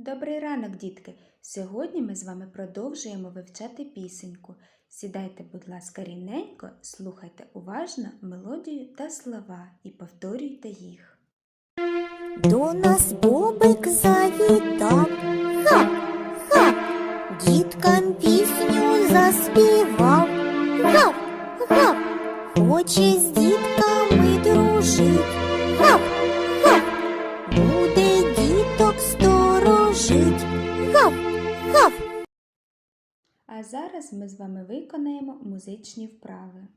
Добрий ранок, дітки! Сьогодні ми з вами продовжуємо вивчати пісеньку. Сідайте, будь ласка, рівненько, слухайте уважно мелодію та слова і повторюйте їх. До нас бобик завітав, хап, хап, діткам пісню заспівав, гап, гап, хоче з А зараз ми з вами виконаємо музичні вправи.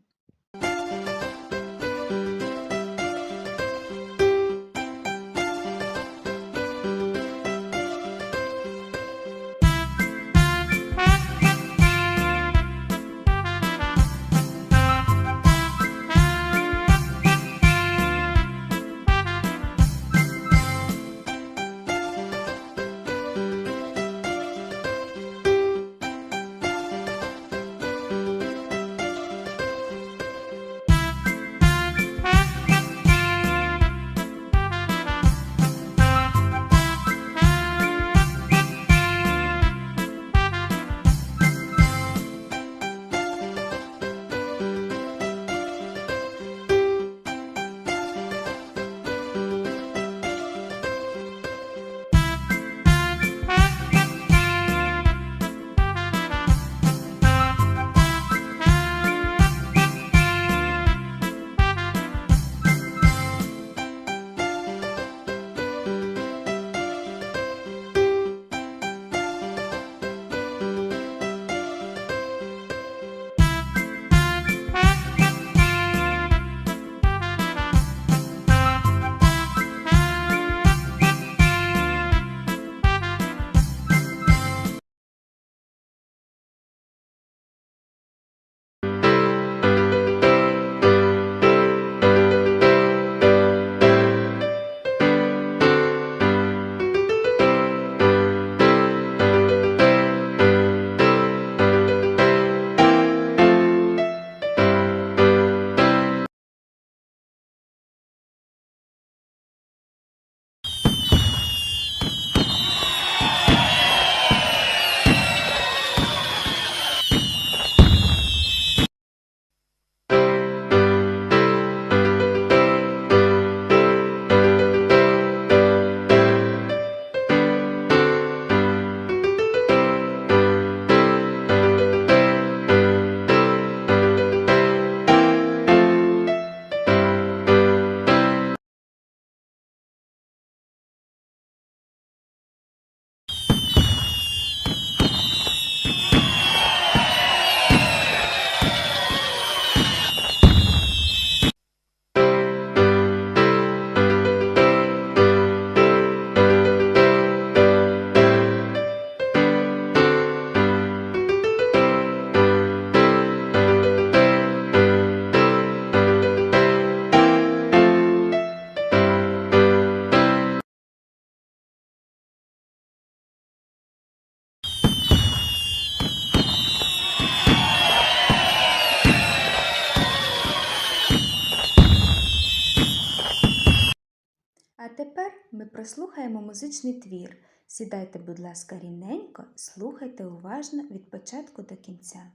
Ми прослухаємо музичний твір. Сідайте, будь ласка, рівненько, слухайте уважно від початку до кінця.